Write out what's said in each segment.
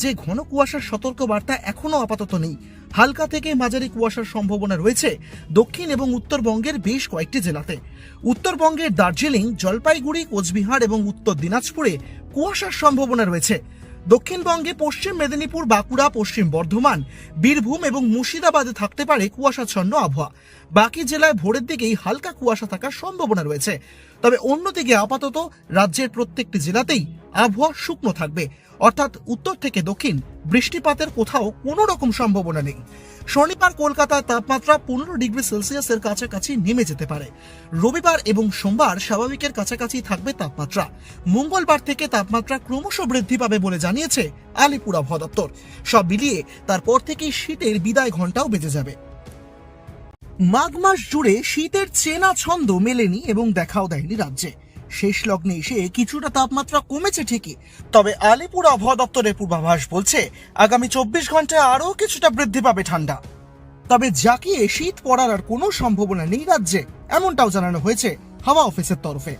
যে ঘন কুয়াশার সতর্ক বার্তা এখনও আপাতত নেই। হালকা থেকে মাঝারি কুয়াশার সম্ভাবনা রয়েছে দক্ষিণ এবং উত্তরবঙ্গের বেশ কয়েকটি জেলাতে। উত্তরবঙ্গের দার্জিলিং, জলপাইগুড়ি, কোচবিহার এবং উত্তর দিনাজপুরে কুয়াশার সম্ভাবনা রয়েছে। দক্ষিণবঙ্গে পশ্চিম মেদিনীপুর, বাঁকুড়া, পশ্চিম বর্ধমান, বীরভূম এবং মুর্শিদাবাদে থাকতে পারে কুয়াশাচ্ছন্ন আবহাওয়া। বাকি জেলায় ভোরের দিকেই হালকা কুয়াশা থাকার সম্ভাবনা রয়েছে। তবে অন্যদিকে আপাতত রাজ্যের প্রত্যেকটি জেলাতেই আবহাওয়া শুকনো থাকবে। অর্থাৎ উত্তর থেকে দক্ষিণ বৃষ্টিপাতের কোথাও কোনো রকম সম্ভাবনা নেই। শনিবার কলকাতার তাপমাত্রা পনেরো ডিগ্রি সেলসিয়াসের কাছাকাছি নেমে যেতে পারে। রবিবার এবং সোমবার স্বাভাবিকের কাছাকাছি থাকবে তাপমাত্রা। মঙ্গলবার থেকে তাপমাত্রা ক্রমশ বৃদ্ধি পাবে বলে জানিয়েছে আলিপুর আবহাওয়া দপ্তর। সব মিলিয়ে তারপর থেকেই শীতের বিদায় ঘন্টাও বেজে যাবে। মাঘ মাস জুড়ে শীতের চেনা ছন্দ মেলেনি এবং দেখাও দেয়নি রাজ্যে। শেষ লগ্নে এসে কিছুটা তাপমাত্রা কমেছে ঠিকই। তবে আলিপুর আবহাওয়া দপ্তরের পূর্বাভাস বলছে, আগামী চব্বিশ ঘন্টায় আরও কিছুটা বৃদ্ধি পাবে ঠান্ডা। তবে জাকিয়ে শীত পড়ার আর কোনো সম্ভাবনা নেই রাজ্যে, এমনটাও জানানো হয়েছে হাওয়া অফিসের তরফে।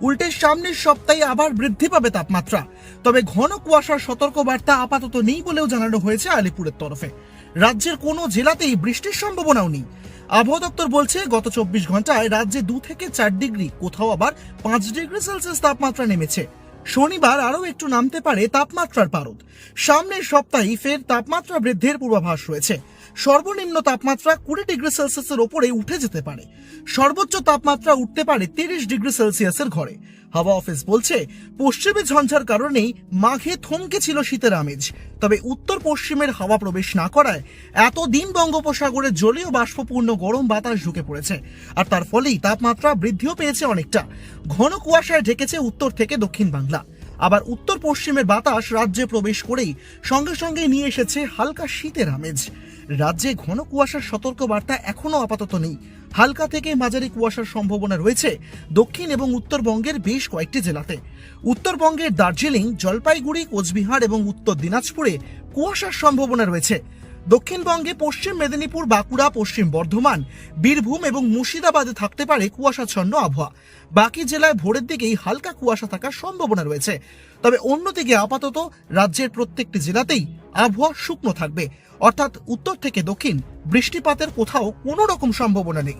উল্টে সামনের সপ্তাহে আবার বৃদ্ধি পাবে তাপমাত্রা, তবে ঘন কুয়াশার সতর্ক বার্তা আপাতত নেই বলেও জানানো হয়েছে আলিপুরের তরফে। রাজ্যের কোনো জেলাতেই বৃষ্টির সম্ভাবনাও নেই। আবহাওয়া দপ্তর বলছে, গত চব্বিশ ঘন্টায় রাজ্যে দু থেকে চার ডিগ্রি, কোথাও আবার পাঁচ ডিগ্রি সেলসিয়াস তাপমাত্রা নেমেছে। শনিবার আরও একটু নামতে পারে তাপমাত্রার পারদ। সামনের সপ্তাহে ফের তাপমাত্রা বৃদ্ধির পূর্বাভাস রয়েছে। সর্বনিম্ন তাপমাত্রা কুড়ি ডিগ্রি সেলসিয়াসের ওপরে উঠে যেতে পারে। সর্বোচ্চ তাপমাত্রা উঠতে পারে তিরিশ ডিগ্রি সেলসিয়াসের ঘরে। হাওয়া অফিস বলছে, পশ্চিমে ঝঞ্ঝার কারণেই মাঘে থমকে ছিল শীতের আমেজ। তবে উত্তর পশ্চিমের হাওয়া প্রবেশ না করায় এতদিন বঙ্গোপসাগরে জলীয় বাষ্পপূর্ণ গরম বাতাস ঢুকে পড়েছে। আর তার ফলেই তাপমাত্রা বৃদ্ধিও পেয়েছে অনেকটা। ঘন কুয়াশায় ঢেকেছে উত্তর থেকে দক্ষিণ বাংলা। আবার উত্তর পশ্চিমের বাতাস রাজ্যে প্রবেশ করেই সঙ্গে সঙ্গে নিয়ে এসেছে হালকা শীতের আমেজ। রাজ্যে ঘন কুয়াশার সতর্ক বার্তা এখনও আপাতত নেই। হালকা থেকে মাঝারি কুয়াশার সম্ভাবনা রয়েছে দক্ষিণ এবং উত্তরবঙ্গের বেশ কয়েকটি জেলাতে। উত্তরবঙ্গের দার্জিলিং, জলপাইগুড়ি, কোচবিহার এবং উত্তর দিনাজপুরে কুয়াশার সম্ভাবনা রয়েছে। দক্ষিণবঙ্গে পশ্চিম মেদিনীপুর, বাঁকুড়া, পশ্চিম বর্ধমান, বীরভূম এবং মুর্শিদাবাদে থাকতে পারে কুয়াশাচ্ছন্ন আবহাওয়া। বাকি জেলায় ভোরের দিকেই হালকা কুয়াশা থাকার সম্ভাবনা রয়েছে। তবে অন্যদিকে আপাতত রাজ্যের প্রত্যেকটি জেলাতেই আবহাওয়া শুকনো থাকবে। অর্থাৎ উত্তর থেকে দক্ষিণ, বৃষ্টিপাতের কোথাও কোনো রকম সম্ভাবনা নেই।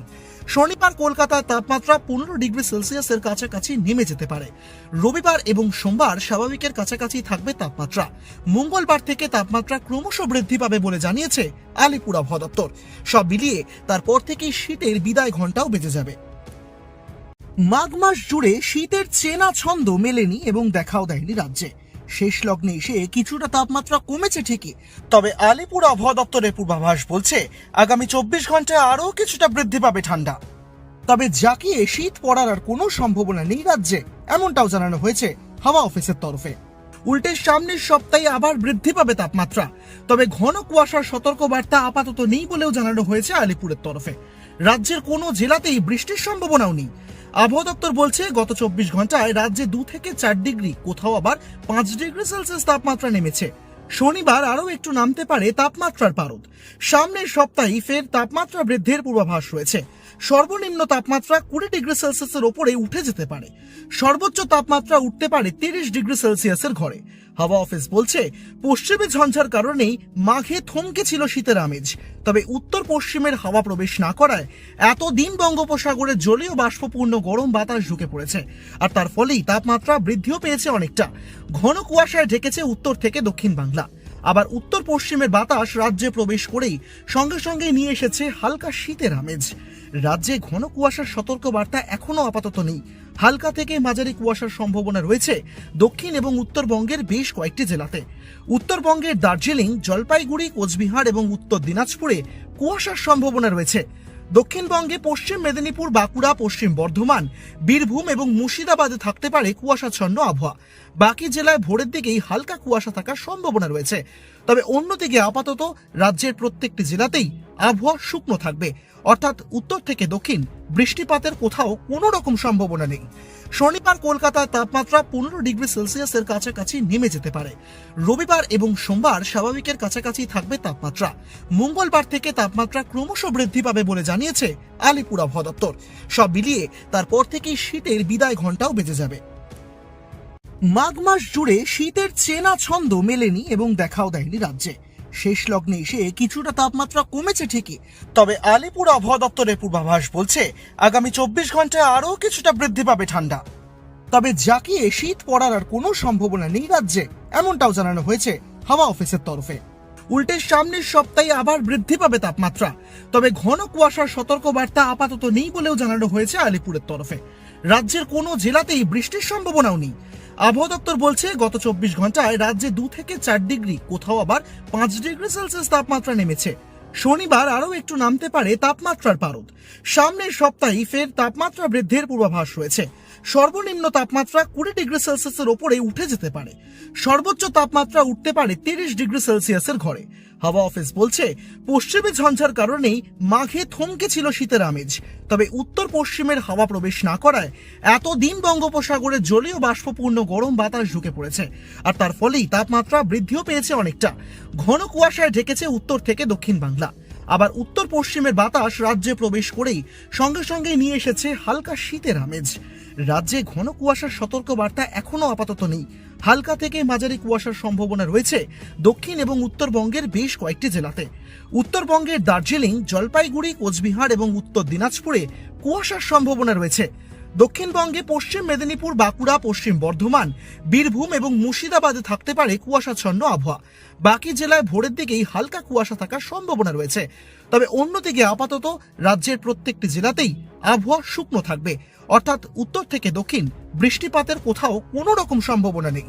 শনিবার কলকাতার তাপমাত্রা পনেরো ডিগ্রি সেলসিয়াসের কাছাকাছি নেমে যেতে পারে। রবিবার এবং সোমবার স্বাভাবিকের কাছাকাছি থাকবে তাপমাত্রা। মঙ্গলবার থেকে তাপমাত্রা ক্রমশ বৃদ্ধি পাবে বলে জানিয়েছে আলিপুর আবহাওয়া দপ্তর। সব মিলিয়ে তারপর থেকেই শীতের বিদায় ঘন্টাও বেজে যাবে। মাঘ মাস জুড়ে শীতের চেনা ছন্দ মেলেনি এবং দেখাও দেয়নি রাজ্যে। শেষ লগ্নে এসে কিছুটা তাপমাত্রা কমেছে ঠিকই। তবে আলিপুর আবহাওয়া দপ্তরের পূর্বাভাস বলছে, আগামী চব্বিশ ঘন্টায় আরও কিছুটা বৃদ্ধি পাবে ঠান্ডা। তবে জাকিয়ে শীত পড়ার আর কোনো সম্ভাবনা নেই রাজ্যে, এমনটাও জানানো হয়েছে হাওয়া অফিসের তরফে। উল্টে সামনের সপ্তাহে আবার বৃদ্ধি পাবে তাপমাত্রা, তবে ঘন কুয়াশার সতর্ক বার্তা আপাতত নেই বলেও জানানো হয়েছে আলিপুরের তরফে। রাজ্যের কোনো জেলাতেই বৃষ্টির সম্ভাবনাও নেই। আবহাওয়া দপ্তর বলছে, গত চব্বিশ ঘন্টায় রাজ্যে দু থেকে চার ডিগ্রি, কোথাও আবার পাঁচ ডিগ্রি সেলসিয়াস তাপমাত্রা নেমেছে। শনিবার আরও একটু নামতে পারে তাপমাত্রার পারদ। সামনের সপ্তাহে ফের তাপমাত্রা বৃদ্ধির পূর্বাভাস রয়েছে। সর্বনিম্ন তাপমাত্রা কুড়ি ডিগ্রি সেলসিয়াসের ওপরে উঠে যেতে পারে। সর্বোচ্চ তাপমাত্রা উঠতে পারে তিরিশ ডিগ্রি সেলসিয়াসের ঘরে। হাওয়া অফিস বলছে, পশ্চিমে ঝঞ্ঝার কারণেই মাঘে থমকে ছিল শীতের আমেজ। তবে উত্তর পশ্চিমের হাওয়া প্রবেশ না করায় এতদিন বঙ্গোপসাগরে জলীয় বাষ্পপূর্ণ গরম বাতাস ঢুকে পড়েছে। আর তার ফলেই তাপমাত্রা বৃদ্ধিও পেয়েছে অনেকটা। ঘন কুয়াশায় ঢেকেছে উত্তর থেকে দক্ষিণ বাংলা। আবার উত্তর পশ্চিমের বাতাস রাজ্যে প্রবেশ করেই সঙ্গে সঙ্গে নিয়ে এসেছে হালকা শীতের আমেজ। রাজ্যে ঘন কুয়াশার সতর্ক বার্তা এখনও আপাতত নেই। হালকা থেকে মাঝারি কুয়াশার সম্ভাবনা রয়েছে দক্ষিণ এবং উত্তরবঙ্গের বেশ কয়েকটি জেলাতে। উত্তরবঙ্গের দার্জিলিং, জলপাইগুড়ি, কোচবিহার এবং উত্তর দিনাজপুরে কুয়াশার সম্ভাবনা রয়েছে। দক্ষিণবঙ্গে পশ্চিম মেদিনীপুর, বাঁকুড়া, পশ্চিম বর্ধমান, বীরভূম এবং মুর্শিদাবাদে থাকতে পারে কুয়াশাচ্ছন্ন আবহাওয়া। বাকি জেলায় ভোরের দিকেই হালকা কুয়াশা থাকার সম্ভাবনা রয়েছে। তবে অন্যদিকে আপাতত রাজ্যের প্রত্যেকটি জেলাতেই আবহাওয়া শুকনো থাকবে। অর্থাৎ উত্তর থেকে দক্ষিণ, বৃষ্টিপাতের কোথাও কোনো রকম সম্ভাবনা নেই। শনিবার কলকাতার তাপমাত্রা পনেরো ডিগ্রি সেলসিয়াসের কাছাকাছি নেমে যেতে পারে। রবিবার এবং সোমবার স্বাভাবিকের কাছাকাছি থাকবে তাপমাত্রা। মঙ্গলবার থেকে তাপমাত্রা ক্রমশ বৃদ্ধি পাবে বলে জানিয়েছে আলিপুর আবহাওয়া দপ্তর। সব মিলিয়ে তারপর থেকেই শীতের বিদায় ঘন্টাও বেজে যাবে। মাঘ মাস জুড়ে শীতের চেনা ছন্দ মেলেনি এবং দেখাও দেয়নি রাজ্যে। শেষ লগ্নে এসে কিছুটা তাপমাত্রা কমেছে ঠিকই। তবে আলিপুর আবহাওয়া দপ্তরের পূর্বাভাস বলছে, আগামী চব্বিশ ঘন্টায় আরও কিছুটা বৃদ্ধি পাবে ঠান্ডা। তবে জাকিয়ে শীত পড়ার আর কোনো সম্ভাবনা নেই রাজ্যে, এমনটাও জানানো হয়েছে হাওয়া অফিসের তরফে। উল্টে সামনের সপ্তাহে আবার বৃদ্ধি পাবে তাপমাত্রা, তবে ঘন কুয়াশার সতর্ক বার্তা আপাতত নেই বলেও জানানো হয়েছে আলিপুরের তরফে। রাজ্যের কোনো জেলাতেই বৃষ্টির সম্ভাবনাও নেই। আবহাওয়া দপ্তর বলছে, গত চব্বিশ ঘন্টায় রাজ্যে দু থেকে চার ডিগ্রি, কোথাও আবার পাঁচ ডিগ্রি সেলসিয়াস তাপমাত্রা নেমেছে। শনিবার আরও একটু নামতে পারে তাপমাত্রার পারদ। সামনের সপ্তাহে ফের তাপমাত্রা বৃদ্ধির পূর্বাভাস রয়েছে। সর্বনিম্ন তাপমাত্রা কুড়ি ডিগ্রি সেলসিয়াসের ওপরে উঠে যেতে পারে। সর্বোচ্চ তাপমাত্রা উঠতে পারে তিরিশ ডিগ্রি সেলসিয়াসের ঘরে। হাওয়া অফিস বলছে, পশ্চিমে ঝঞ্ঝার কারণেই মাঘে থমকে ছিল শীতের আমেজ। তবে উত্তর পশ্চিমের হাওয়া প্রবেশ না করায় এতদিন বঙ্গোপসাগরে জলীয় বাষ্পপূর্ণ গরম বাতাস ঢুকে পড়েছে। আর তার ফলেই তাপমাত্রা বৃদ্ধিও পেয়েছে অনেকটা। ঘন কুয়াশায় ঢেকেছে উত্তর থেকে দক্ষিণ বাংলা। আবার উত্তর পশ্চিমের বাতাস রাজ্যে প্রবেশ করেই সঙ্গে সঙ্গে নিয়ে এসেছে হালকা শীতের আমেজ। রাজ্যে ঘন কুয়াশার সতর্ক বার্তা এখনও আপাতত নেই। হালকা থেকে মাঝারি কুয়াশার সম্ভাবনা রয়েছে দক্ষিণ এবং উত্তরবঙ্গের বেশ কয়েকটি জেলাতে। উত্তরবঙ্গের দার্জিলিং, জলপাইগুড়ি, কোচবিহার এবং উত্তর দিনাজপুরে কুয়াশার সম্ভাবনা রয়েছে। দক্ষিণবঙ্গে পশ্চিম মেদিনীপুর, বাঁকুড়া, পশ্চিম বর্ধমান, বীরভূম এবং মুর্শিদাবাদে থাকতে পারে কুয়াশাচ্ছন্ন আবহাওয়া। বাকি জেলায় ভোরের দিকেই হালকা কুয়াশা থাকার সম্ভাবনা রয়েছে। তবে অন্যদিকে আপাতত রাজ্যের প্রত্যেকটি জেলাতেই আবহাওয়া শুকনো থাকবে। অর্থাৎ উত্তর থেকে দক্ষিণ, বৃষ্টিপাতের কোথাও কোনো রকম সম্ভাবনা নেই।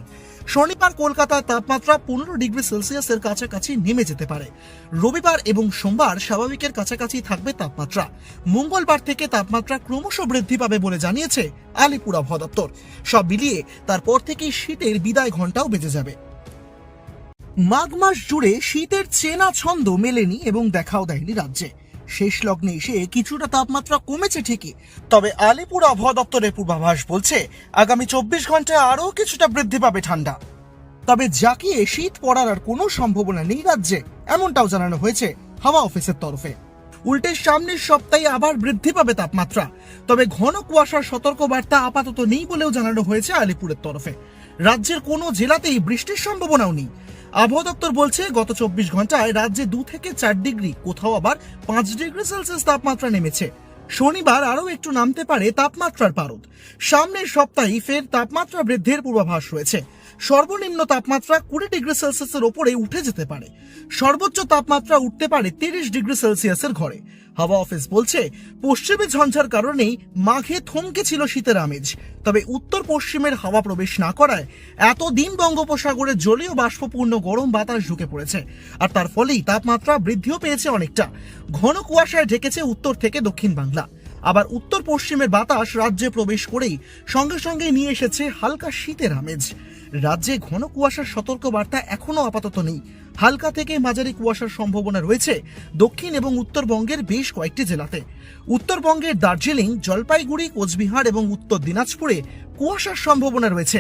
শনিবার কলকাতার তাপমাত্রা পনেরো ডিগ্রি সেলসিয়াসের কাছাকাছি নেমে যেতে পারে। রবিবার এবং সোমবার স্বাভাবিকের কাছাকাছি থাকবে তাপমাত্রা। মঙ্গলবার থেকে তাপমাত্রা ক্রমশ বৃদ্ধি পাবে বলে জানিয়েছে আলিপুর আবহাওয়া দপ্তর। সব মিলিয়ে তারপর থেকেই শীতের বিদায় ঘন্টাও বেজে যাবে। মাঘ মাস জুড়ে শীতের চেনা ছন্দ মেলেনি এবং দেখাও দেয়নি রাজ্যে। শেষ লগ্নে এসে কিছুটা তাপমাত্রা কমেছে ঠিকই। তবে আলিপুর আবহাওয়া দপ্তরের পূর্বাভাস বলছে, আগামী চব্বিশ ঘন্টায় আরও কিছুটা বৃদ্ধি পাবে ঠান্ডা। তবে জাকিয়ে শীত পড়ার আর কোনো সম্ভাবনা নেই রাজ্যে, এমনটাও জানানো হয়েছে হাওয়া অফিসের তরফে। উল্টে সামনের সপ্তাহে আবার বৃদ্ধি পাবে তাপমাত্রা, তবে ঘন কুয়াশার সতর্ক বার্তা আপাতত নেই বলেও জানানো হয়েছে আলিপুরের তরফে। রাজ্যের কোনো জেলাতেই বৃষ্টির সম্ভাবনাও নেই। আবহাওয়া দপ্তর বলছে, গত চব্বিশ ঘন্টায় রাজ্যে দু থেকে চার ডিগ্রি, কোথাও আবার পাঁচ ডিগ্রি সেলসিয়াস তাপমাত্রা নেমেছে। শনিবার আরও একটু নামতে পারে তাপমাত্রার পারদ। সামনের সপ্তাহে ফের তাপমাত্রা বৃদ্ধির পূর্বাভাস রয়েছে। সর্বনিম্ন তাপমাত্রা কুড়ি ডিগ্রি সেলসিয়াসের ওপরে উঠে যেতে পারে। সর্বোচ্চ তাপমাত্রা উঠতে পারে তিরিশ ডিগ্রি সেলসিয়াসের ঘরে। হাওয়া অফিস বলছে, পশ্চিমে ঝঞ্ঝার কারণেই মাঘে থমকে ছিল শীতের আমেজ। তবে উত্তর পশ্চিমের হাওয়া প্রবেশ না করায় এতদিন বঙ্গোপসাগরে জলীয় বাষ্পপূর্ণ গরম বাতাস ঢুকে পড়েছে। আর তার ফলেই তাপমাত্রা বৃদ্ধিও পেয়েছে অনেকটা। ঘন কুয়াশায় ঢেকেছে উত্তর থেকে দক্ষিণ বাংলা। আবার উত্তর পশ্চিমের বাতাস রাজ্যে প্রবেশ করেই সঙ্গে সঙ্গে নিয়ে এসেছে হালকা শীতের আমেজ। রাজ্যে ঘন কুয়াশার সতর্ক বার্তা এখনও আপাতত নেই। হালকা থেকে মাঝারি কুয়াশার সম্ভাবনা রয়েছে দক্ষিণ এবং উত্তরবঙ্গের বেশ কয়েকটি জেলাতে। উত্তরবঙ্গের দার্জিলিং, জলপাইগুড়ি, কোচবিহার এবং উত্তর দিনাজপুরে কুয়াশার সম্ভাবনা রয়েছে।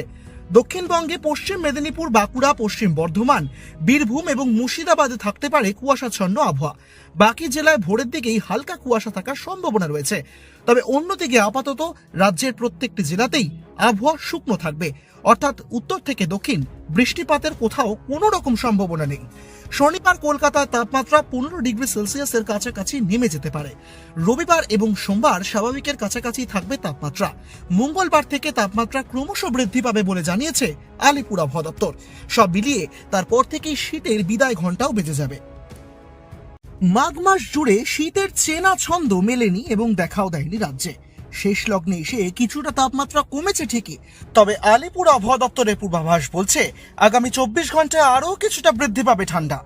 দক্ষিণবঙ্গে, পশ্চিম মেদিনীপুর, বাঁকুড়া, পশ্চিম বর্ধমান, বীরভূম এবং মুর্শিদাবাদে থাকতে পারে কুয়াশাচ্ছন্ন আবহাওয়া। বাকি জেলায় ভোরের দিকেই হালকা কুয়াশা থাকার সম্ভাবনা রয়েছে। তবে অন্যদিকে আপাতত রাজ্যের প্রত্যেকটি জেলাতেই আবহাওয়া শুকনো থাকবে। অর্থাৎ উত্তর থেকে দক্ষিণ বৃষ্টিপাতের কোথাও কোনো রকম সম্ভাবনা নেই। শনিবার কলকাতার তাপমাত্রা পনেরো ডিগ্রি সেলসিয়াসের কাছাকাছি নেমে যেতে পারে। রবিবার এবং সোমবার স্বাভাবিকের কাছাকাছি থাকবে তাপমাত্রা। মঙ্গলবার থেকে তাপমাত্রা ক্রমশ বৃদ্ধি পাবে বলে জানিয়েছে আলিপুর আবহাওয়া দপ্তর। সব মিলিয়ে তারপর থেকেই শীতের বিদায় ঘন্টাও বেজে যাবে। মাঘ মাস জুড়ে শীতের চেনা ছন্দ মেলেনি এবং দেখাও দেয়নি রাজ্যে। শেষ লগ্নে এসে কিছুটা তাপমাত্রা কমেছে ঠিকই। তবে আলিপুর আবহাওয়া দপ্তরের পূর্বাভাস বলছে, আগামী চব্বিশ ঘন্টায় আরও কিছুটা বৃদ্ধি পাবে ঠান্ডা।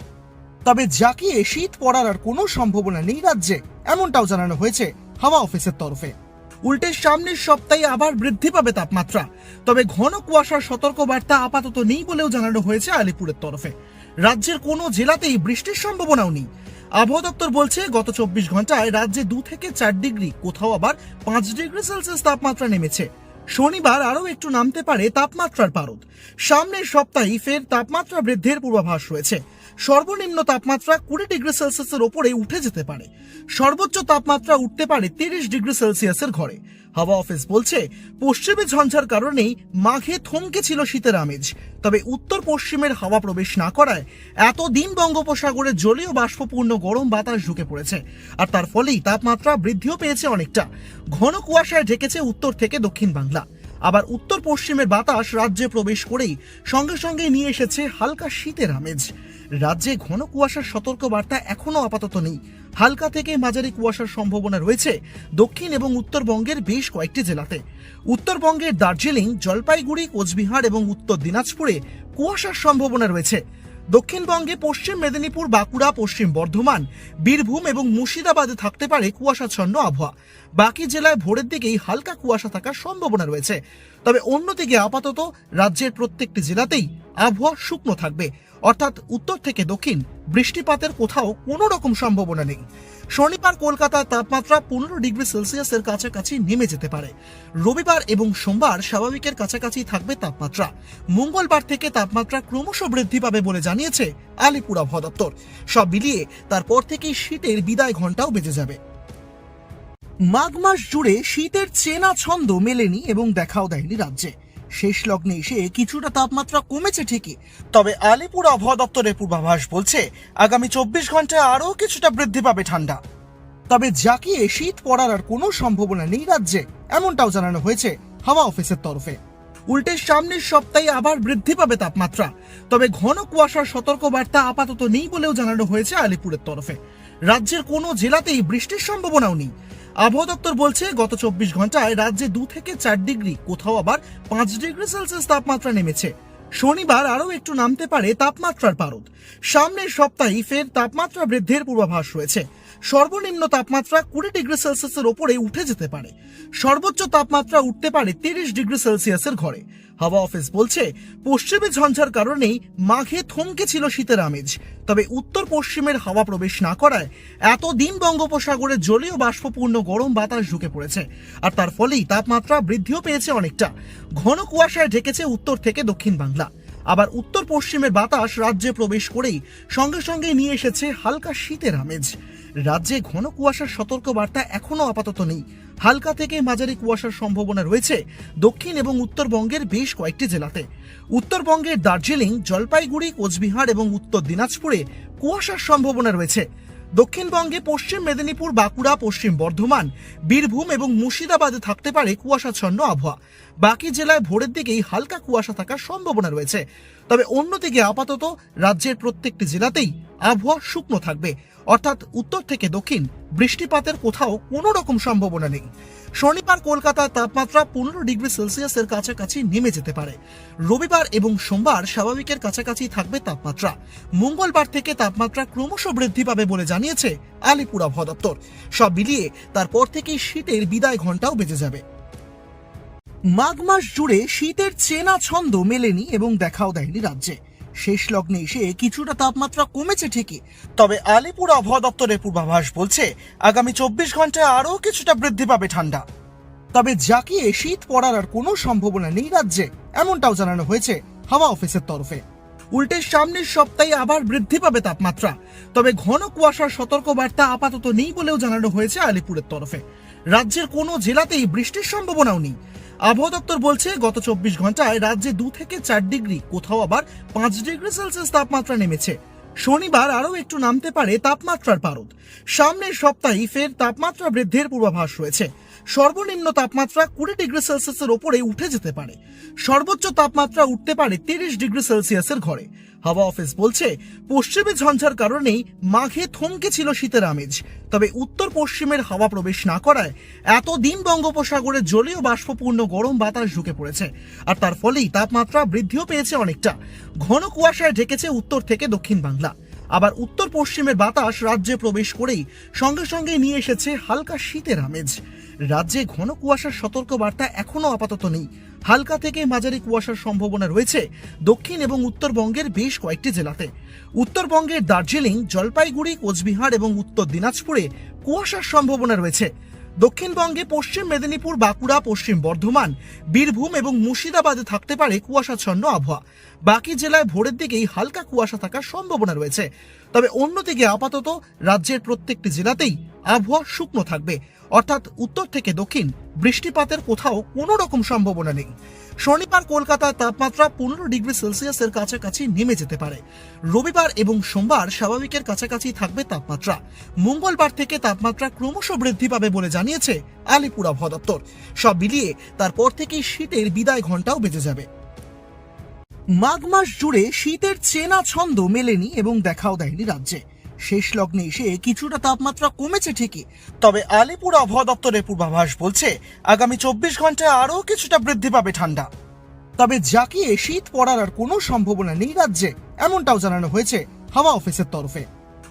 তবে জাকিয়ে শীত পড়ার আর কোনো সম্ভাবনা নেই রাজ্যে, এমনটাও জানানো হয়েছে হাওয়া অফিসের তরফে। উল্টে সামনের সপ্তাহে আবার বৃদ্ধি পাবে তাপমাত্রা, তবে ঘন কুয়াশার সতর্ক বার্তা আপাতত নেই বলেও জানানো হয়েছে আলিপুরের তরফে। রাজ্যের কোনো জেলাতেই বৃষ্টির সম্ভাবনাও নেই। আবহাওয়া দপ্তর বলছে, গত চব্বিশ ঘন্টায় রাজ্যে দু থেকে চার ডিগ্রি, কোথাও আবার পাঁচ ডিগ্রি সেলসিয়াস তাপমাত্রা নেমেছে। শনিবার আরও একটু নামতে পারে তাপমাত্রার পারদ। সামনের সপ্তাহে ফের তাপমাত্রা বৃদ্ধির পূর্বাভাস রয়েছে। সর্বনিম্ন তাপমাত্রা কুড়ি ডিগ্রি সেলসিয়াসের ওপরে উঠে যেতে পারে। সর্বোচ্চ তাপমাত্রা উঠতে পারে তিরিশ ডিগ্রি সেলসিয়াসের ঘরে। হাওয়া অফিস বলছে, পশ্চিমে ঝঞ্ঝার কারণেই মাঘে থমকে ছিল শীতের আমেজ। তবে উত্তর পশ্চিমের হাওয়া প্রবেশ না করায় এতদিন বঙ্গোপসাগরে জলীয় বাষ্পপূর্ণ গরম বাতাস ঢুকে পড়েছে। আর তার ফলেই তাপমাত্রা বৃদ্ধিও পেয়েছে অনেকটা। ঘন কুয়াশায় ঢেকেছে উত্তর থেকে দক্ষিণ বাংলা। আবার উত্তর পশ্চিমের বাতাস রাজ্যে প্রবেশ করেই সঙ্গে সঙ্গে নিয়ে এসেছে হালকা শীতের আমেজ। রাজ্যে ঘন কুয়াশার সতর্ক বার্তা এখনও আপাতত নেই। হালকা থেকে মাঝারি কুয়াশার সম্ভাবনা রয়েছে দক্ষিণ এবং উত্তরবঙ্গের বেশ কয়েকটি জেলাতে। উত্তরবঙ্গের দার্জিলিং, জলপাইগুড়ি, কোচবিহার এবং উত্তর দিনাজপুরে কুয়াশার সম্ভাবনা রয়েছে। দক্ষিণবঙ্গে পশ্চিম মেদিনীপুর, বাঁকুড়া, পশ্চিম বর্ধমান, বীরভূম এবং মুর্শিদাবাদে থাকতে পারে কুয়াশাচ্ছন্ন আবহাওয়া। বাকি জেলায় ভোরের দিকেই হালকা কুয়াশা থাকার সম্ভাবনা রয়েছে। তবে অন্যদিকে আপাতত রাজ্যের প্রত্যেকটি জেলাতেই আবহাওয়া শুকনো থাকবে। অর্থাৎ উত্তর থেকে দক্ষিণ, বৃষ্টিপাতের কোথাও কোনো রকম সম্ভাবনা নেই। শনিবার কলকাতার তাপমাত্রা পনেরো ডিগ্রি সেলসিয়াসের কাছাকাছি নেমে যেতে পারে। রবিবার এবং সোমবার স্বাভাবিকের কাছাকাছি থাকবে তাপমাত্রা। মঙ্গলবার থেকে তাপমাত্রা ক্রমশ বৃদ্ধি পাবে বলে জানিয়েছে আলিপুর আবহাওয়া সব মিলিয়ে তারপর থেকেই শীতের বিদায় ঘন্টাও বেজে যাবে। মাঘ মাস জুড়ে শীতের চেনা ছন্দ মেলেনি এবং দেখাও দেয়নি রাজ্যে। শেষ লগ্নে এসে কিছুটা তাপমাত্রা কমেছে ঠিকই। তবে আলিপুর আবহাওয়া দপ্তরের পূর্বাভাস বলছে, আগামী চব্বিশ ঘন্টায় আরও কিছুটা বৃদ্ধি পাবে ঠান্ডা। তবে জাকিয়ে শীত পড়ার আর কোনো সম্ভাবনা নেই রাজ্যে, এমনটাও জানানো হয়েছে হাওয়া অফিসের তরফে। উল্টে সামনের সপ্তাহে আবার বৃদ্ধি পাবে তাপমাত্রা, তবে ঘন কুয়াশার সতর্ক বার্তা আপাতত নেই বলেও জানানো হয়েছে আলিপুরের তরফে। রাজ্যের কোনো জেলাতেই বৃষ্টির সম্ভাবনাও নেই। আবহাওয়া দপ্তর বলছে, গত চব্বিশ ঘন্টায় রাজ্যে দু থেকে চার ডিগ্রি, কোথাও আবার পাঁচ ডিগ্রি সেলসিয়াস তাপমাত্রা নেমেছে। শনিবার আরও একটু নামতে পারে তাপমাত্রার পারদ। সামনের সপ্তাহে ফের তাপমাত্রা বৃদ্ধির পূর্বাভাস রয়েছে। সর্বনিম্ন তাপমাত্রা কুড়ি ডিগ্রি সেলসিয়াসের ওপরে উঠে যেতে পারে। সর্বোচ্চ তাপমাত্রা উঠতে পারে তিরিশ ডিগ্রি সেলসিয়াসের ঘরে। হাওয়া অফিস বলছে, পশ্চিমে ঝঞ্ঝার কারণেই মাঘে থমকে ছিল শীতের আমেজ। তবে উত্তর পশ্চিমের হাওয়া প্রবেশ না করায় এতদিন বঙ্গোপসাগরে জলীয় বাষ্পপূর্ণ গরম বাতাস ঢুকে পড়েছে। আর তার ফলেই তাপমাত্রা বৃদ্ধিও পেয়েছে অনেকটা। ঘন কুয়াশায় ঢেকেছে উত্তর থেকে দক্ষিণ বাংলা। আবার উত্তর পশ্চিমের বাতাস রাজ্যে প্রবেশ করেই সঙ্গে সঙ্গে নিয়ে এসেছে হালকা শীতের আমেজ। রাজ্যে ঘন কুয়াশার সতর্ক বার্তা এখনও আপাতত নেই। হালকা থেকে মাঝারি কুয়াশার সম্ভাবনা রয়েছে দক্ষিণ এবং উত্তরবঙ্গের বেশ কয়েকটি জেলাতে। উত্তরবঙ্গের দার্জিলিং, জলপাইগুড়ি, কোচবিহার এবং উত্তর দিনাজপুরে কুয়াশার সম্ভাবনা রয়েছে। দক্ষিণবঙ্গে পশ্চিম মেদিনীপুর, বাঁকুড়া, পশ্চিম বর্ধমান, বীরভূম এবং মুর্শিদাবাদে থাকতে পারে কুয়াশাচ্ছন্ন আবহাওয়া। বাকি জেলায় ভোরের দিকেই হালকা কুয়াশা থাকার সম্ভাবনা রয়েছে। তবে অন্যদিকে আপাতত রাজ্যের প্রত্যেকটি জেলাতেই আবহাওয়া শুকনো থাকবে। অর্থাৎ উত্তর থেকে দক্ষিণ বৃষ্টিপাতের কোথাও কোনো রকম সম্ভাবনা নেই। শনিবার কলকাতার তাপমাত্রা পনেরো ডিগ্রি সেলসিয়াসের কাছাকাছি নেমে যেতে পারে। রবিবার এবং সোমবার স্বাভাবিকের কাছাকাছি থাকবে তাপমাত্রা। মঙ্গলবার থেকে তাপমাত্রা ক্রমশ বৃদ্ধি পাবে বলে জানিয়েছে আলিপুর আবহাওয়া দপ্তর। সব মিলিয়ে তারপর থেকেই শীতের বিদায় ঘন্টাও বেজে যাবে। মাঘ মাস জুড়ে শীতের চেনা ছন্দ মেলেনি এবং দেখাও দেয়নি রাজ্যে। শেষ লগ্নে এসে কিছুটা তাপমাত্রা কমেছে ঠিকই। তবে আলিপুর আবহাওয়া দপ্তরের পূর্বাভাস বলছে, আগামী চব্বিশ ঘন্টায় আরও কিছুটা বৃদ্ধি পাবে ঠান্ডা। তবে জাকিয়ে শীত পড়ার আর কোনো সম্ভাবনা নেই রাজ্যে, এমনটাও জানানো হয়েছে হাওয়া অফিসের তরফে। উল্টে সামনের সপ্তাহে আবার বৃদ্ধি পাবে তাপমাত্রা, তবে ঘন কুয়াশার সতর্ক বার্তা আপাতত নেই বলেও জানানো হয়েছে আলিপুরের তরফে। রাজ্যের কোনো জেলাতেই বৃষ্টির সম্ভাবনাও নেই। আবহাওয়া দপ্তর বলছে, গত চব্বিশ ঘন্টায় রাজ্যে দু থেকে চার ডিগ্রি, কোথাও আবার পাঁচ ডিগ্রি সেলসিয়াস তাপমাত্রা নেমেছে। শনিবার আরও একটু নামতে পারে তাপমাত্রার পারদ। সামনের সপ্তাহে ফের তাপমাত্রা বৃদ্ধির পূর্বাভাস রয়েছে। সর্বনিম্ন তাপমাত্রা কুড়ি ডিগ্রি সেলসিয়াসের ওপরে উঠে যেতে পারে। সর্বোচ্চ তাপমাত্রা উঠতে পারে তিরিশ ডিগ্রি সেলসিয়াসের ঘরে। হাওয়া অফিস বলছে, পশ্চিমে ঝঞ্ঝার কারণেই মাঘে থমকে ছিল শীতের আমেজ। তবে উত্তর পশ্চিমের হাওয়া প্রবেশ না করায় এতদিন বঙ্গোপসাগরে জলীয় বাষ্পপূর্ণ গরম বাতাস ঢুকে পড়েছে। আর তার ফলেই তাপমাত্রা বৃদ্ধিও পেয়েছে অনেকটা। ঘন কুয়াশায় ঢেকেছে উত্তর থেকে দক্ষিণ বাংলা। আবার উত্তর পশ্চিমের বাতাস রাজ্যে প্রবেশ করেই সঙ্গে সঙ্গে নিয়ে এসেছে হালকা শীতের আমেজ। রাজ্যে ঘন কুয়াশার সতর্ক বার্তা এখনও আপাতত নেই। হালকা থেকে মাঝারি কুয়াশার সম্ভাবনা রয়েছে দক্ষিণ এবং উত্তরবঙ্গের বেশ কয়েকটি জেলাতে। উত্তরবঙ্গের দার্জিলিং, জলপাইগুড়ি, কোচবিহার এবং উত্তর দিনাজপুরে কুয়াশার সম্ভাবনা রয়েছে। দক্ষিণবঙ্গে পশ্চিম মেদিনীপুর, বাঁকুড়া, পশ্চিম বর্ধমান, বীরভূম এবং মুর্শিদাবাদে থাকতে পারে কুয়াশাচ্ছন্ন আবহাওয়া। বাকি জেলায় ভোরের দিকেই হালকা কুয়াশা থাকার সম্ভাবনা রয়েছে। তবে অন্যদিকে আপাতত রাজ্যের প্রত্যেকটি জেলাতেই আবহাওয়া শুকনো থাকবে। অর্থাৎ উত্তর থেকে দক্ষিণ বৃষ্টিপাতের কোথাও কোনো রকম সম্ভাবনা নেই। শনিবার কলকাতার তাপমাত্রা পনেরো ডিগ্রি সেলসিয়াসের কাছাকাছি নেমে যেতে পারে। রবিবার এবং সোমবার স্বাভাবিকের কাছাকাছি থাকবে তাপমাত্রা। মঙ্গলবার থেকে তাপমাত্রা ক্রমশ বৃদ্ধি পাবে বলে জানিয়েছে আলিপুর আবহাওয়া দপ্তর। সব মিলিয়ে তারপর থেকেই শীতের বিদায় ঘন্টাও বেজে যাবে। মাঘ মাস জুড়ে শীতের চেনা ছন্দ মেলেনি এবং দেখাও দেয়নি রাজ্যে। শেষ লগ্নে এসে কিছুটা তাপমাত্রা কমেছে ঠিকই। তবে আলিপুর আবহাওয়া দপ্তরের পূর্বাভাস বলছে, আগামী চব্বিশ ঘন্টায় আরও কিছুটা বৃদ্ধি পাবে ঠান্ডা। তবে জাকিয়ে শীত পড়ার আর কোনো সম্ভাবনা নেই রাজ্যে, এমনটাও জানানো হয়েছে হাওয়া অফিসের তরফে।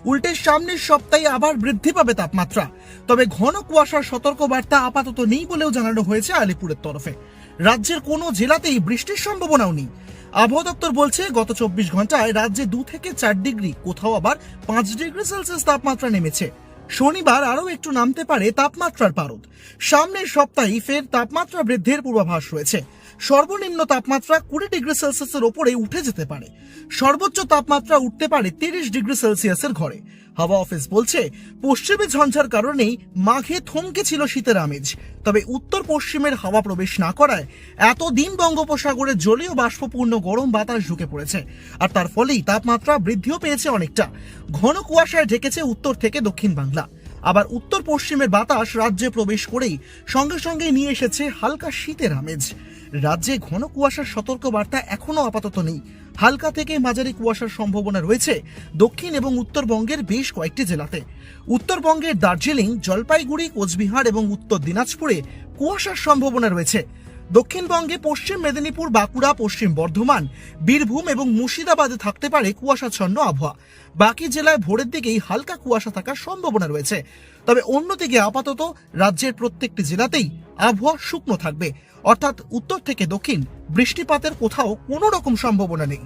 উল্টে সামনের সপ্তাহে আবার বৃদ্ধি পাবে তাপমাত্রা, তবে ঘন কুয়াশার সতর্ক বার্তা আপাতত নেই বলেও জানানো হয়েছে আলিপুরের তরফে। রাজ্যের কোনো জেলাতেই বৃষ্টির সম্ভাবনাও নেই। আবহাওয়া দপ্তর বলছে, গত চব্বিশ ঘন্টায় রাজ্যে দু থেকে চার ডিগ্রি, কোথাও আবার পাঁচ ডিগ্রি সেলসিয়াস তাপমাত্রা নেমেছে। শনিবার আরও একটু নামতে পারে তাপমাত্রার পারদ। সামনের সপ্তাহে ফের তাপমাত্রা বৃদ্ধির পূর্বাভাস রয়েছে। সর্বনিম্ন তাপমাত্রা কুড়ি ডিগ্রি সেলসিয়াসের ওপরে উঠে যেতে পারে। সর্বোচ্চ তাপমাত্রা উঠতে পারে তিরিশ ডিগ্রি সেলসিয়াসের ঘরে। হাওয়া অফিস বলছে, পশ্চিমে ঝঞ্ঝার কারণেই মাঘে থমকে ছিল শীতের আমেজ। তবে উত্তর পশ্চিমের হাওয়া প্রবেশ না করায় এতদিন বঙ্গোপসাগরে জলীয় বাষ্পপূর্ণ গরম বাতাস ঢুকে পড়েছে। আর তার ফলেই তাপমাত্রা বৃদ্ধিও পেয়েছে অনেকটা। ঘন কুয়াশায় ঢেকেছে উত্তর থেকে দক্ষিণ বাংলা। আবার উত্তর পশ্চিমের বাতাস রাজ্যে প্রবেশ করেই সঙ্গে সঙ্গে নিয়ে এসেছে হালকা শীতের আমেজ। রাজ্যে ঘন কুয়াশার সতর্ক বার্তা এখনও আপাতত নেই। হালকা থেকে মাঝারি কুয়াশার সম্ভাবনা রয়েছে দক্ষিণ এবং উত্তরবঙ্গের বেশ কয়েকটি জেলাতে। উত্তরবঙ্গের দার্জিলিং, জলপাইগুড়ি, কোচবিহার এবং উত্তর দিনাজপুরে কুয়াশার সম্ভাবনা রয়েছে। দক্ষিণবঙ্গে পশ্চিম মেদিনীপুর, বাঁকুড়া, পশ্চিম বর্ধমান, বীরভূম এবং মুর্শিদাবাদে থাকতে পারে কুয়াশাচ্ছন্ন আবহাওয়া। বাকি জেলায় ভোরের দিকেই হালকা কুয়াশা থাকার সম্ভাবনা রয়েছে। তবে অন্যদিকে আপাতত রাজ্যের প্রত্যেকটি জেলাতেই আবহাওয়া শুকনো থাকবে। অর্থাৎ উত্তর থেকে দক্ষিণ, বৃষ্টিপাতের কোথাও কোনো রকম সম্ভাবনা নেই।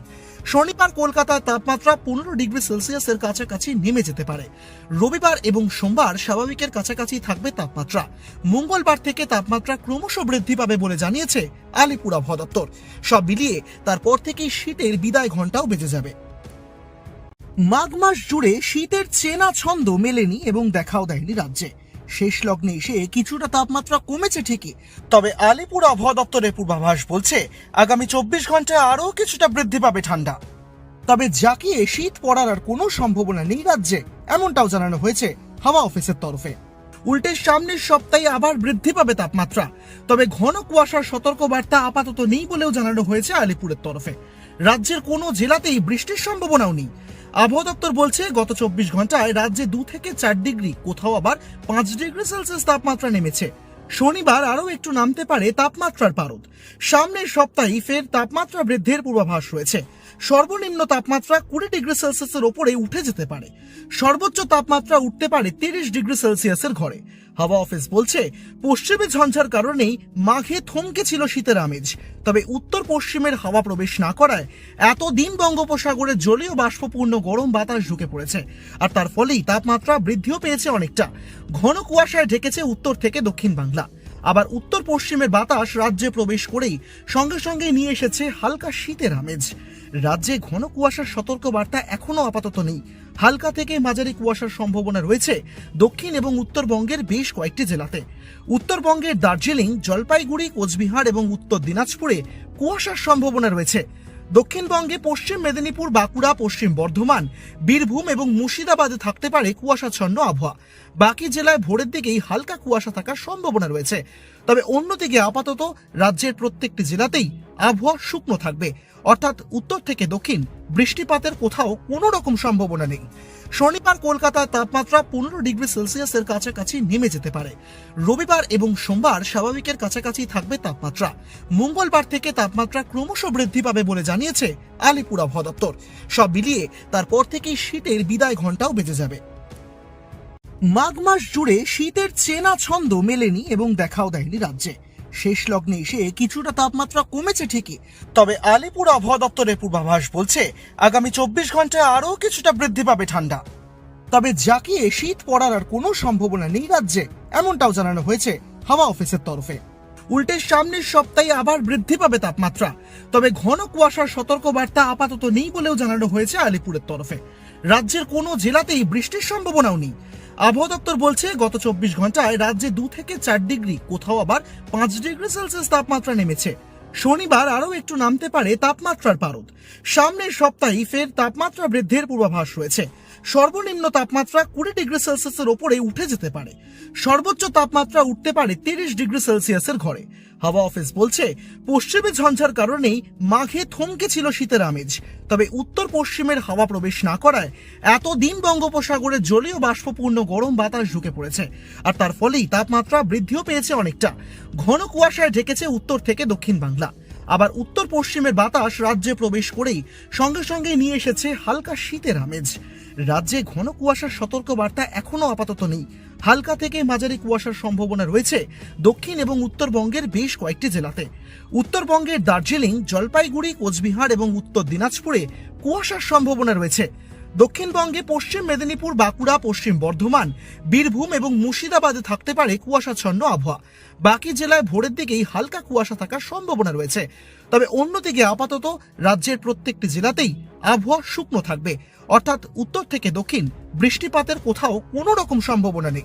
শনিবার কলকাতার তাপমাত্রা পনেরো ডিগ্রি সেলসিয়াসের কাছাকাছি নেমে যেতে পারে। রবিবার এবং সোমবার স্বাভাবিকের কাছাকাছি থাকবে তাপমাত্রা। মঙ্গলবার থেকে তাপমাত্রা ক্রমশ বৃদ্ধি পাবে বলে জানিয়েছে আলিপুর আবহাওয়া দপ্তর। সব মিলিয়ে তারপর থেকেই শীতের বিদায় ঘন্টাও বেজে যাবে। মাঘ মাস জুড়ে শীতের চেনা ছন্দ মেলেনি এবং দেখাও দেয়নি রাজ্যে। শেষ লগ্নে এসে কিছুটা তাপমাত্রা কমেছে ঠিকই। তবে আলিপুর আবহাওয়া দপ্তরের পূর্বাভাস বলছে, আগামী চব্বিশ ঘন্টায় আরও কিছুটা বৃদ্ধি পাবে ঠান্ডা। তবে জাকিয়ে শীত পড়ার আর কোনো সম্ভাবনা নেই রাজ্যে, এমনটাও জানানো হয়েছে হাওয়া অফিসের তরফে। উল্টে সামনের সপ্তাহে আবার বৃদ্ধি পাবে তাপমাত্রা, তবে ঘন কুয়াশার সতর্ক বার্তা আপাতত নেই বলেও জানানো হয়েছে আলিপুরের তরফে। রাজ্যের কোনো জেলাতেই বৃষ্টির সম্ভাবনাও নেই। আবহাওয়া দপ্তর বলছে, গত চব্বিশ ঘন্টায় রাজ্যে দু থেকে চার ডিগ্রি, কোথাও আবার পাঁচ ডিগ্রি সেলসিয়াস তাপমাত্রা নেমেছে। শনিবার আরও একটু নামতে পারে তাপমাত্রার পারদ। সামনের সপ্তাহে ফের তাপমাত্রা বৃদ্ধির পূর্বাভাস রয়েছে। সর্বনিম্ন তাপমাত্রা কুড়ি ডিগ্রি সেলসিয়াসের ওপরে উঠে যেতে পারে। সর্বোচ্চ তাপমাত্রা উঠতে পারে তিরিশ ডিগ্রি সেলসিয়াসের ঘরে। হাওয়া অফিস বলছে, পশ্চিমে ঝঞ্ঝার কারণেই মাঘে থমকে ছিল শীতের আমেজ। তবে উত্তর পশ্চিমের হাওয়া প্রবেশ না করায় এতদিন বঙ্গোপসাগরে জলীয় বাষ্পপূর্ণ গরম বাতাস ঢুকে পড়েছে। আর তার ফলেই তাপমাত্রা বৃদ্ধিও পেয়েছে অনেকটা। ঘন কুয়াশায় ঢেকেছে উত্তর থেকে দক্ষিণ বাংলা। আবার উত্তর পশ্চিমের বাতাস রাজ্যে প্রবেশ করেই সঙ্গে সঙ্গে নিয়ে এসেছে হালকা শীতের আমেজ। রাজ্যে ঘন কুয়াশার সতর্ক বার্তা এখনও আপাতত নেই। হালকা থেকে মাঝারি কুয়াশার সম্ভাবনা রয়েছে দক্ষিণ এবং উত্তরবঙ্গের বেশ কয়েকটি জেলাতে। উত্তরবঙ্গের দার্জিলিং, জলপাইগুড়ি, কোচবিহার এবং উত্তর দিনাজপুরে কুয়াশার সম্ভাবনা রয়েছে। দক্ষিণবঙ্গে পশ্চিম মেদিনীপুর, বাঁকুড়া, পশ্চিম বর্ধমান, বীরভূম এবং মুর্শিদাবাদে থাকতে পারে কুয়াশাচ্ছন্ন আবহাওয়া। বাকি জেলায় ভোরের দিকেই হালকা কুয়াশা থাকার সম্ভাবনা রয়েছে। তবে অন্যদিকে আপাতত রাজ্যের প্রত্যেকটি জেলাতেই আবহাওয়া শুকনো থাকবে। অর্থাৎ উত্তর থেকে দক্ষিণ বৃষ্টিপাতের কোথাও কোনো রকম সম্ভাবনা নেই। শনিবার কলকাতার তাপমাত্রা পনেরো ডিগ্রি সেলসিয়াসের কাছাকাছি নেমে যেতে পারে। রবিবার এবং সোমবার স্বাভাবিকের কাছাকাছি থাকবে তাপমাত্রা। মঙ্গলবার থেকে তাপমাত্রা ক্রমশ বৃদ্ধি পাবে বলে জানিয়েছে আলিপুর আবহাওয়া দপ্তর। সব মিলিয়ে তারপর থেকেই শীতের বিদায় ঘন্টাও বেজে যাবে। মাঘ মাস জুড়ে শীতের চেনা ছন্দ মেলেনি এবং দেখাও দেয়নি রাজ্যে। শেষ লগ্নে এসে কিছুটা তাপমাত্রা কমেছে ঠিকই। তবে আলিপুর আবহাওয়া দপ্তরের পূর্বাভাস বলছে, আগামী চব্বিশ ঘন্টায় আরও কিছুটা বৃদ্ধি পাবে ঠান্ডা। তবে জাকিয়ে শীত পড়ার আর কোনো সম্ভাবনা নেই রাজ্যে, এমনটাও জানানো হয়েছে হাওয়া অফিসের তরফে। উল্টে সামনের সপ্তাহে আবার বৃদ্ধি পাবে তাপমাত্রা, তবে ঘন কুয়াশার সতর্ক বার্তা আপাতত নেই বলেও জানানো হয়েছে আলিপুরের তরফে। রাজ্যের কোনো জেলাতেই বৃষ্টির সম্ভাবনাও নেই। আবহাওয়া দপ্তর বলছে, গত চব্বিশ ঘন্টায় রাজ্যে দু থেকে চার ডিগ্রি, কোথাও আবার পাঁচ ডিগ্রি সেলসিয়াস তাপমাত্রা নেমেছে। শনিবার আরও একটু নামতে পারে তাপমাত্রার পারদ। সামনের সপ্তাহে ফের তাপমাত্রা বৃদ্ধির পূর্বাভাস রয়েছে। সর্বনিম্ন তাপমাত্রা কুড়ি ডিগ্রি সেলসিয়াসের ওপরে উঠে যেতে পারে। সর্বোচ্চ তাপমাত্রা উঠতে পারে তিরিশ ডিগ্রি সেলসিয়াসের ঘরে। হাওয়া অফিস বলছে, পশ্চিমে ঝঞ্ঝার কারণেই মাঘে থমকে ছিল শীতের আমেজ। তবে উত্তর পশ্চিমের হাওয়া প্রবেশ না করায় এতদিন বঙ্গোপসাগরে জলীয় বাষ্পপূর্ণ গরম বাতাস ঢুকে পড়েছে। আর তার ফলেই তাপমাত্রা বৃদ্ধিও পেয়েছে অনেকটা। ঘন কুয়াশায় ঢেকেছে উত্তর থেকে দক্ষিণ বাংলা। আবার উত্তর পশ্চিমের বাতাস রাজ্যে প্রবেশ করেই সঙ্গে সঙ্গে নিয়ে এসেছে হালকা শীতের আমেজ। রাজ্যে ঘন কুয়াশার সতর্ক বার্তা এখনও আপাতত নেই। হালকা থেকে মাঝারি কুয়াশার সম্ভাবনা রয়েছে দক্ষিণ এবং উত্তরবঙ্গের বেশ কয়েকটি জেলাতে। উত্তরবঙ্গের দার্জিলিং, জলপাইগুড়ি, কোচবিহার এবং উত্তর দিনাজপুরে কুয়াশার সম্ভাবনা রয়েছে। দক্ষিণবঙ্গে পশ্চিম মেদিনীপুর, বাঁকুড়া, পশ্চিম বর্ধমান, বীরভূম এবং মুর্শিদাবাদে থাকতে পারে কুয়াশাচ্ছন্ন আবহাওয়া। বাকি জেলায় ভোরের দিকেই হালকা কুয়াশা থাকার সম্ভাবনা রয়েছে। তবে অন্যদিকে আপাতত রাজ্যের প্রত্যেকটি জেলাতেই আবহাওয়া শুকনো থাকবে। অর্থাৎ উত্তর থেকে দক্ষিণ বৃষ্টিপাতের কোথাও কোনো রকম সম্ভাবনা নেই।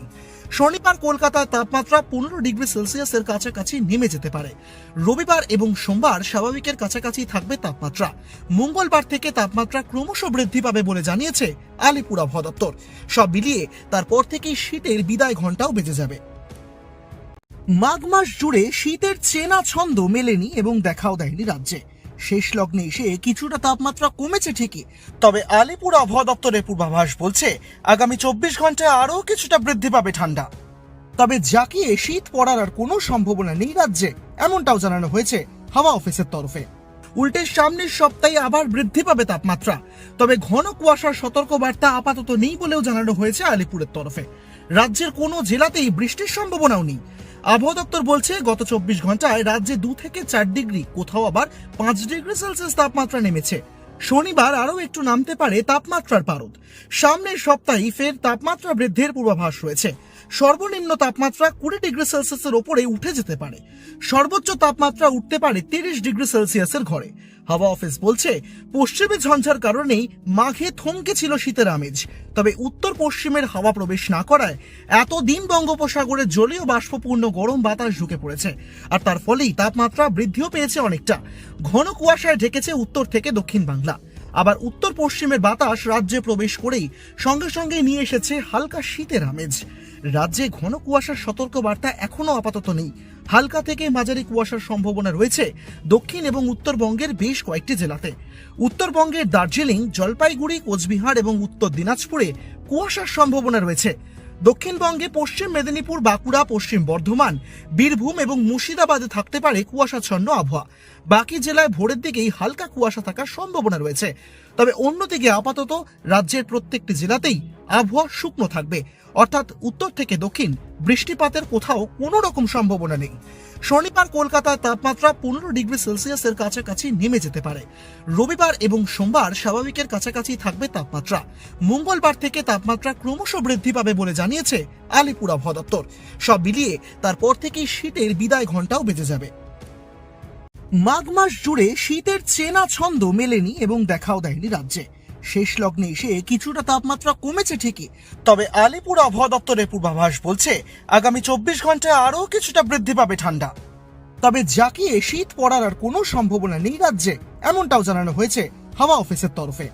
শনিবার কলকাতার তাপমাত্রা পনেরো ডিগ্রি সেলসিয়াসের কাছাকাছি নেমে যেতে পারে। রবিবার এবং সোমবার স্বাভাবিকের কাছাকাছি থাকবে তাপমাত্রা। মঙ্গলবার থেকে তাপমাত্রা ক্রমশ বৃদ্ধি পাবে বলে জানিয়েছে আলিপুর আবহাওয়া দপ্তর। সব মিলিয়ে তারপর থেকেই শীতের বিদায় ঘন্টাও বেজে যাবে। মাঘ মাস জুড়ে শীতের চেনা ছন্দ মেলেনি এবং দেখাও দেয়নি রাজ্যে। শেষ লগ্নে এসে কিছুটা তাপমাত্রা কমেছে ঠিকই। তবে আলিপুর আবহাওয়া দপ্তরের পূর্বাভাস বলছে, আগামী চব্বিশ ঘন্টায় আরও কিছুটা বৃদ্ধি পাবে ঠান্ডা। তবে জাকিয়ে শীত পড়ার আর কোনো সম্ভাবনা নেই রাজ্যে, এমনটাও জানানো হয়েছে হাওয়া অফিসের তরফে। উল্টে সামনের সপ্তাহে আবার বৃদ্ধি পাবে তাপমাত্রা, তবে ঘন কুয়াশার সতর্ক বার্তা আপাতত নেই বলেও জানানো হয়েছে আলিপুরের তরফে। রাজ্যের কোনো জেলাতেই বৃষ্টির সম্ভাবনাও নেই। আবহাওয়া দপ্তর বলছে, গত চব্বিশ ঘন্টায় রাজ্যে দু থেকে চার ডিগ্রি, কোথাও আবার পাঁচ ডিগ্রি সেলসিয়াস তাপমাত্রা নেমেছে। শনিবার আরও একটু নামতে পারে তাপমাত্রার পারদ। সামনের সপ্তাহে ফের তাপমাত্রা বৃদ্ধির পূর্বাভাস রয়েছে। সর্বনিম্ন তাপমাত্রা কুড়ি ডিগ্রি সেলসিয়াসের ওপরে উঠে যেতে পারে। সর্বোচ্চ তাপমাত্রা উঠতে পারে তিরিশ ডিগ্রি সেলসিয়াসের ঘরে। হাওয়া অফিস বলছে, পশ্চিমে ঝঞ্ঝার কারণেই মাঘে থমকে ছিল শীতের আমেজ। তবে উত্তর পশ্চিমের হাওয়া প্রবেশ না করায় এতদিন বঙ্গোপসাগরে জলীয় বাষ্পপূর্ণ গরম বাতাস ঢুকে পড়েছে। আর তার ফলেই তাপমাত্রা বৃদ্ধিও পেয়েছে অনেকটা। ঘন কুয়াশায় ঢেকেছে উত্তর থেকে দক্ষিণ বাংলা। আবার উত্তর পশ্চিমের বাতাস রাজ্যে প্রবেশ করেই সঙ্গে সঙ্গে নিয়ে এসেছে হালকা শীতের আমেজ। রাজ্যে ঘন কুয়াশার সতর্ক বার্তা এখনও আপাতত নেই। হালকা থেকে মাঝারি কুয়াশার সম্ভাবনা রয়েছে দক্ষিণ এবং উত্তরবঙ্গের বেশ কয়েকটি জেলাতে। উত্তরবঙ্গের দার্জিলিং, জলপাইগুড়ি, কোচবিহার এবং উত্তর দিনাজপুরে কুয়াশার সম্ভাবনা রয়েছে। দক্ষিণবঙ্গে পশ্চিম মেদিনীপুর, বাঁকুড়া, পশ্চিম বর্ধমান, বীরভূম এবং মুর্শিদাবাদে থাকতে পারে কুয়াশাচ্ছন্ন আবহাওয়া। বাকি জেলায় ভোরের দিকেই হালকা কুয়াশা থাকার সম্ভাবনা রয়েছে। তবে অন্যদিকে আপাতত রাজ্যের প্রত্যেকটি জেলাতেই আবহাওয়া শুকনো থাকবে। অর্থাৎ উত্তর থেকে দক্ষিণ বৃষ্টিপাতের কোথাও কোনো রকম সম্ভাবনা নেই। শনিবার কলকাতার তাপমাত্রা পনেরো ডিগ্রি সেলসিয়াসের কাছাকাছি নেমে যেতে পারে। রবিবার এবং সোমবার স্বাভাবিকের কাছাকাছি থাকবে তাপমাত্রা। মঙ্গলবার থেকে তাপমাত্রা ক্রমশ বৃদ্ধি পাবে বলে জানিয়েছে আলিপুর আবহাওয়া দপ্তর। সব মিলিয়ে তারপর থেকেই শীতের বিদায় ঘন্টাও বেজে যাবে। মাঘ মাস জুড়ে শীতের চেনা ছন্দ মেলেনি এবং দেখাও দেয়নি রাজ্যে। শেষ লগ্নে এসে কিছুটা তাপমাত্রা কমেছে ঠিকই। তবে আলিপুর আবহাওয়া দপ্তরের পূর্বাভাস বলছে, আগামী চব্বিশ ঘন্টায় আরও কিছুটা বৃদ্ধি পাবে ঠান্ডা। তবে জাকিয়ে শীত পড়ার আর কোনো সম্ভাবনা নেই রাজ্যে, এমনটাও জানানো হয়েছে হাওয়া অফিসের তরফে।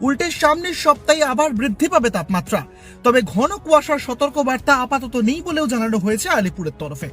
উল্টে সামনের সপ্তাহে আবার বৃদ্ধি পাবে তাপমাত্রা, তবে ঘন কুয়াশার সতর্ক বার্তা আপাতত নেই বলেও জানানো হয়েছে আলিপুরের তরফে।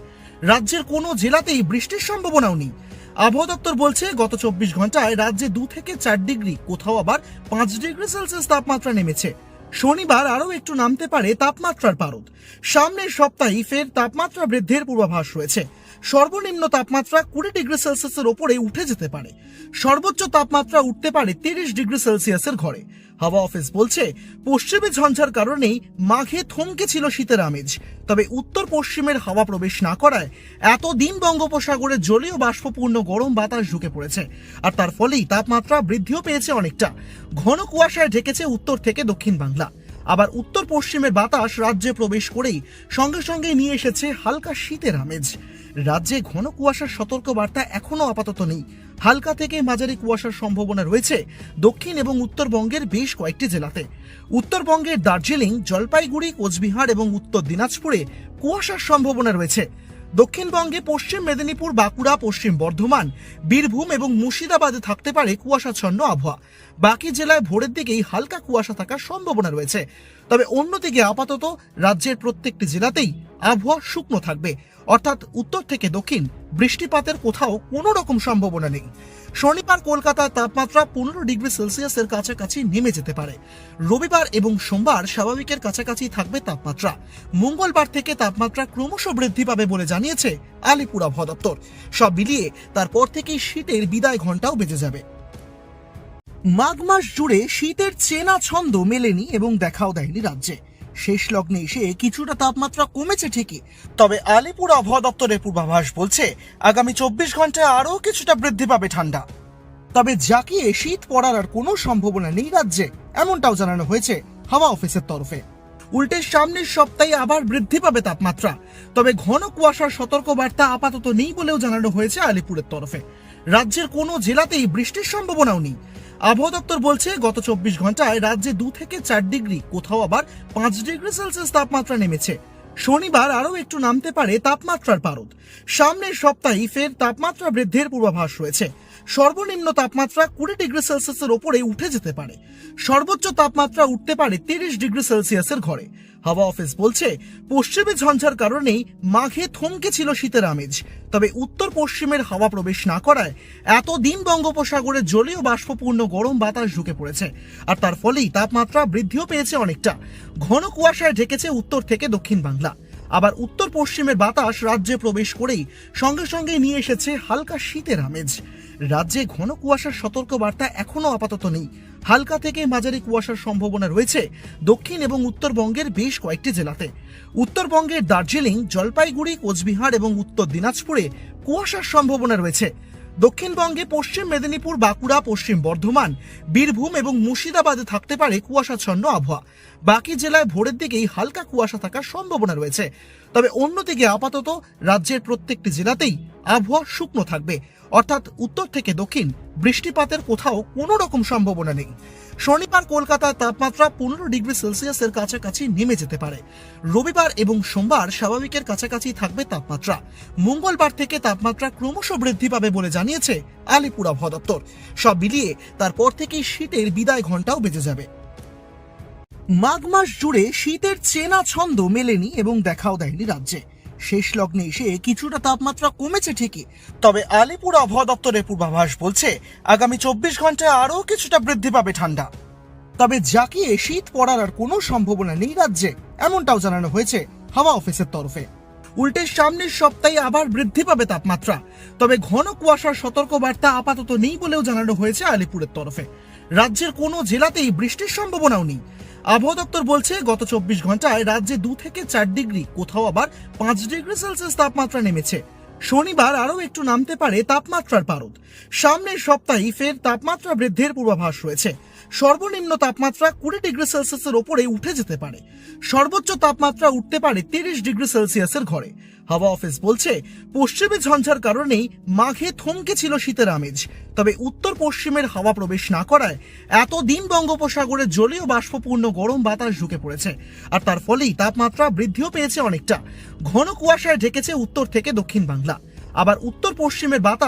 রাজ্যের কোনো জেলাতেই বৃষ্টির সম্ভাবনাও নেই। আবহাওয়া দপ্তর বলছে, গত চব্বিশ ঘন্টায় রাজ্যে দু থেকে চার ডিগ্রি, কোথাও আবার পাঁচ ডিগ্রি সেলসিয়াস তাপমাত্রা নেমেছে। শনিবার আরও একটু নামতে পারে তাপমাত্রার পারদ। সামনের সপ্তাহে ফের তাপমাত্রা বৃদ্ধির পূর্বাভাস রয়েছে। সর্বনিম্ন তাপমাত্রা কুড়ি ডিগ্রি সেলসিয়াসের ওপরে উঠে যেতে পারে। সর্বোচ্চ তাপমাত্রা উঠতে পারে তিরিশ ডিগ্রি সেলসিয়াসের ঘরে। হাওয়া অফিস বলছে, পশ্চিমে ঝঞ্ঝার কারণেই মাঘে থমকে ছিল শীতের আমেজ। তবে উত্তর পশ্চিমের হাওয়া প্রবেশ না করায় এতদিন বঙ্গোপসাগরে জলীয় বাষ্পপূর্ণ গরম বাতাস ঢুকে পড়েছে। আর তার ফলেই তাপমাত্রা বৃদ্ধিও পেয়েছে অনেকটা। ঘন কুয়াশায় ঢেকেছে উত্তর থেকে দক্ষিণ বাংলা। আবার উত্তর পশ্চিমের বাতাস রাজ্যে প্রবেশ করেই সঙ্গে সঙ্গে নিয়ে এসেছে হালকা শীতের আমেজ। রাজ্যে ঘন কুয়াশার সতর্ক বার্তা এখনও আপাতত নেই। হালকা থেকে মাঝারি কুয়াশার সম্ভাবনা রয়েছে দক্ষিণ এবং উত্তরবঙ্গের বেশ কয়েকটি জেলাতে। উত্তরবঙ্গের দার্জিলিং, জলপাইগুড়ি, কোচবিহার এবং উত্তর দিনাজপুরে কুয়াশার সম্ভাবনা রয়েছে। দক্ষিণবঙ্গে পশ্চিম মেদিনীপুর, বাঁকুড়া, পশ্চিম বর্ধমান, বীরভূম এবং মুর্শিদাবাদে থাকতে পারে কুয়াশাচ্ছন্ন আবহাওয়া। বাকি জেলায় ভোরের দিকেই হালকা কুয়াশা থাকার সম্ভাবনা রয়েছে। তবে অন্যদিকে আপাতত রাজ্যের প্রত্যেকটি জেলাতেই আবহাওয়া শুকনো থাকবে। অর্থাৎ উত্তর থেকে দক্ষিণ বৃষ্টিপাতের কোথাও কোনো রকম সম্ভাবনা নেই। শনিবার কলকাতার তাপমাত্রা পনেরো ডিগ্রি সেলসিয়াসের কাছাকাছি নেমে যেতে পারে। রবিবার এবং সোমবার স্বাভাবিকের কাছাকাছি থাকবে তাপমাত্রা। মঙ্গলবার থেকে তাপমাত্রা ক্রমশ বৃদ্ধি পাবে বলে জানিয়েছে আলিপুর আবহাওয়া দপ্তর। সব মিলিয়ে তারপর থেকেই শীতের বিদায় ঘন্টাও বেজে যাবে। মাঘ মাস জুড়ে শীতের চেনা ছন্দ মেলেনি এবং দেখাও দেয়নি রাজ্যে। শেষ লগ্নে এসে কিছুটা তাপমাত্রা কমেছে ঠিকই। তবে আলিপুর আবহাওয়া দপ্তরের পূর্বাভাস বলছে, আগামী চব্বিশ ঘন্টায় আরও কিছুটা বৃদ্ধি পাবে ঠান্ডা। তবে জাকিয়ে শীত পড়ার আর কোনো সম্ভাবনা নেই রাজ্যে, এমনটাও জানানো হয়েছে হাওয়া অফিসের তরফে। উল্টে সামনের সপ্তাহে আবার বৃদ্ধি পাবে তাপমাত্রা, তবে ঘন কুয়াশার সতর্ক বার্তা আপাতত নেই বলেও জানানো হয়েছে আলিপুরের তরফে। রাজ্যের কোনো জেলাতেই বৃষ্টির সম্ভাবনাও নেই। আবহাওয়া দপ্তর বলছে, গত চব্বিশ ঘন্টায় রাজ্যে দু থেকে চার ডিগ্রি, কোথাও আবার পাঁচ ডিগ্রি সেলসিয়াস তাপমাত্রা নেমেছে। শনিবার আরও একটু নামতে পারে তাপমাত্রার পারদ। সামনের সপ্তাহে ফের তাপমাত্রা বৃদ্ধির পূর্বাভাস রয়েছে। সর্বনিম্ন তাপমাত্রা কুড়ি ডিগ্রি সেলসিয়াসের ওপরে উঠে যেতে পারে। সর্বোচ্চ তাপমাত্রা উঠতে পারে তিরিশ ডিগ্রি সেলসিয়াসের ঘরে। হাওয়া অফিস বলছে, পশ্চিমে ঝঞ্ঝার কারণেই মাঘে থমকে ছিল শীতের আমেজ। তবে উত্তর পশ্চিমের হাওয়া প্রবেশ না করায় এতদিন বঙ্গোপসাগরে জলীয় বাষ্পপূর্ণ গরম বাতাস ঢুকে পড়েছে, আর তার ফলেই তাপমাত্রা বৃদ্ধিও পেয়েছে অনেকটা। ঘন কুয়াশায় ঢেকেছে উত্তর থেকে দক্ষিণ বাংলা। আবার উত্তর পশ্চিমের বাতাস রাজ্যে প্রবেশ করেই সঙ্গে সঙ্গে নিয়ে এসেছে হালকা শীতের আমেজ। রাজ্যে ঘন কুয়াশার সতর্ক বার্তা এখনও আপাতত নেই। হালকা থেকে মাঝারি কুয়াশার সম্ভাবনা রয়েছে দক্ষিণ এবং উত্তরবঙ্গের বেশ কয়েকটি জেলাতে। উত্তরবঙ্গের দার্জিলিং, জলপাইগুড়ি, কোচবিহার এবং উত্তর দিনাজপুরে কুয়াশার সম্ভাবনা রয়েছে। দক্ষিণবঙ্গে পশ্চিম মেদিনীপুর, বাঁকুড়া, পশ্চিম বর্ধমান, বীরভূম এবং মুর্শিদাবাদে থাকতে পারে কুয়াশাচ্ছন্ন আবহাওয়া। বাকি জেলায় ভোরের দিকেই হালকা কুয়াশা থাকার সম্ভাবনা রয়েছে। তবে অন্যদিকে আপাতত রাজ্যের প্রত্যেকটি জেলাতেই আবহাওয়া শুকনো থাকবে। অর্থাৎ উত্তর থেকে দক্ষিণ বৃষ্টিপাতের কোথাও কোনো রকম সম্ভাবনা নেই। শনিবার কলকাতার তাপমাত্রা পনেরো ডিগ্রি সেলসিয়াসের কাছাকাছি নেমে যেতে পারে। রবিবার এবং সোমবার স্বাভাবিকের কাছাকাছি থাকবে তাপমাত্রা। মঙ্গলবার থেকে তাপমাত্রা ক্রমশ বৃদ্ধি পাবে বলে জানিয়েছে আলিপুর আবহাওয়া দপ্তর। সব মিলিয়ে তারপর থেকেই শীতের বিদায় ঘন্টাও বেজে যাবে। মাঘ মাস জুড়ে শীতের চেনা ছন্দ মেলেনি এবং দেখাও দেয়নি রাজ্যে। শেষ লগ্নে এসে কিছুটা তাপমাত্রা কমেছে ঠিকই। তবে আলিপুর আবহাওয়া দপ্তরের পূর্বাভাস বলছে, আগামী চব্বিশ ঘন্টায় আরও কিছুটা বৃদ্ধি পাবে ঠান্ডা। তবে জাকিয়ে শীত পড়ার আর কোনো সম্ভাবনা নেই রাজ্যে, এমনটাও জানানো হয়েছে হাওয়া অফিসের তরফে। উল্টে সামনের সপ্তাহে আবার বৃদ্ধি পাবে তাপমাত্রা, তবে ঘন কুয়াশার সতর্ক বার্তা আপাতত নেই বলেও জানানো হয়েছে আলিপুরের তরফে। রাজ্যের কোনো জেলাতেই বৃষ্টির সম্ভাবনাও নেই। আবহাওয়া দপ্তর বলছে, গত চব্বিশ ঘন্টায় রাজ্যে দু থেকে চার ডিগ্রি, কোথাও আবার পাঁচ ডিগ্রি সেলসিয়াস তাপমাত্রা নেমেছে। শনিবার আরও একটু নামতে পারে তাপমাত্রার পারদ। সামনের সপ্তাহে ফের তাপমাত্রা বৃদ্ধির পূর্বাভাস রয়েছে। সর্বনিম্ন তাপমাত্রা কুড়ি ডিগ্রি সেলসিয়াসের ওপরে উঠে যেতে পারে। সর্বোচ্চ তাপমাত্রা উঠতে পারে তিরিশ ডিগ্রি সেলসিয়াসের ঘরে। হাওয়া অফিস বলছে, পশ্চিমে ঝঞ্ঝার কারণেই মাঘে থমকে ছিল শীতের আমেজ। তবে উত্তর পশ্চিমের হাওয়া প্রবেশ না করায় এতদিন বঙ্গোপসাগরে জলীয় বাষ্পপূর্ণ গরম বাতাস ঢুকে পড়েছে। আর তার ফলেই তাপমাত্রা বৃদ্ধিও পেয়েছে অনেকটা। ঘন কুয়াশায় ঢেকেছে উত্তর থেকে দক্ষিণ বাংলা। আবার উত্তর পশ্চিমের বাতাস